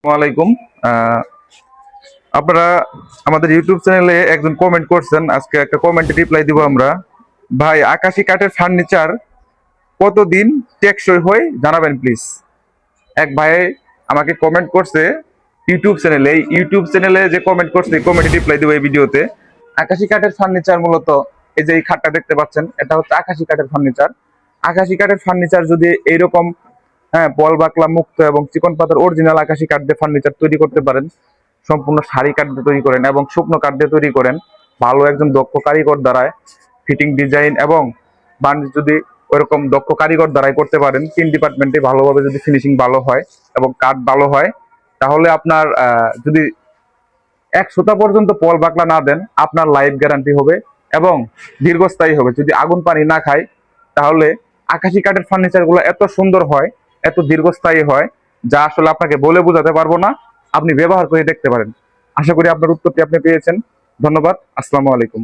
আসসালামাইকুম আপনারা আমাদের ইউটিউব চ্যানেলে একজন কমেন্ট করছেন, আজকে একটা কমেন্টে রিপ্লাই দিব আমরা। ভাই, আকাশি কাঠের ফার্নিচার কতদিন টেকসই হয় জানাবেন প্লিজ এক ভাই আমাকে কমেন্ট করছে ইউটিউব চ্যানেলে এই ইউটিউব চ্যানেলে যে কমেন্ট করছে কমেন্টে রিপ্লাই দিব এই ভিডিওতে। আকাশি কাঠের ফার্নিচার মূলত এই যে এই খাটটা দেখতে পাচ্ছেন, এটা হচ্ছে আকাশি কাঠের ফার্নিচার আকাশি কাঠের ফার্নিচার যদি এইরকম হ্যাঁ বল বাকলা মুক্ত এবং চিকন পাতার অরিজিনাল আকাশি কাঠ দিয়ে ফার্নিচার তৈরি করতে পারেন। সম্পূর্ণ শাড়ি কাঠ দিয়ে তৈরি করেন এবং শুকনো কাঠ দিয়ে তৈরি করেন। ভালো একজন দক্ষ কারিগর দ্বারায় ফিটিং ডিজাইন এবং বাণিজ্য যদি ওইরকম দক্ষ কারিগর দ্বারাই করতে পারেন, তিন ডিপার্টমেন্টে ভালোভাবে যদি ফিনিশিং ভালো হয় এবং কাঠ ভালো হয়, তাহলে আপনার যদি এক সুতা পর্যন্ত পল বাকলা না দেন, আপনার লাইফ গ্যারান্টি হবে এবং দীর্ঘস্থায়ী হবে। যদি আগুন পানি না খায়, তাহলে আকাশি কাঠের ফার্নিচারগুলো এত সুন্দর হয় এত দীর্ঘস্থায়ী হয়, যা আসলে আপনাকে বলে বোঝাতে পারব না। আপনি ব্যবহার করে দেখতে পারেন। আশা করি আপনার উত্তরটি আপনি পেয়েছেন। ধন্যবাদ। আসসালামু আলাইকুম।